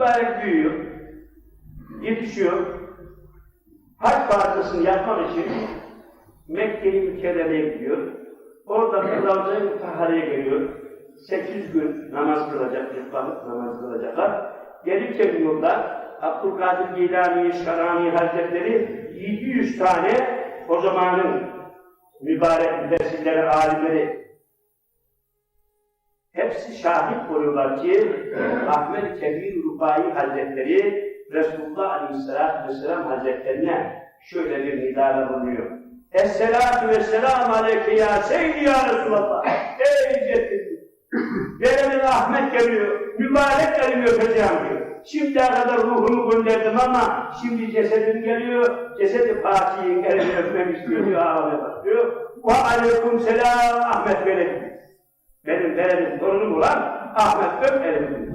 mübarek büyüyor, yetişiyor. Hac parçasını yapmak için Mekke-i Mükerreme'ye gidiyor. Orada Ravza-i geliyor. Sekiz gün namaz kılacak, vakit namaz kılacaklar. Gelirken yolda Abdülkadir Gilani, Şarani Hazretleri 700 tane o zamanın mübarek müfessirleri, alimleri hepsi şahit oluyorlar ki Ahmet Kebir Rufai Hazretleri Resulullah Aleyhisselatü Vesselam Hazretlerine şöyle bir nidada bulunuyor. Esselatu vesselam aleyke ya seyyidi ya Resulallah. Ey ceddidi. Gelenin Ahmet geliyor. Mübarek elimi öpeceğim diyor. Şimdiye kadar ruhumu gönderdim ama şimdi cesedim geliyor. Cesedi Fatih'in elini öpmem istiyor diyor. Ağlamaya başlıyor. Ve aleyküm selam Ahmet Veledim. Benim verelim torunum olan Ahmet Öp elimi.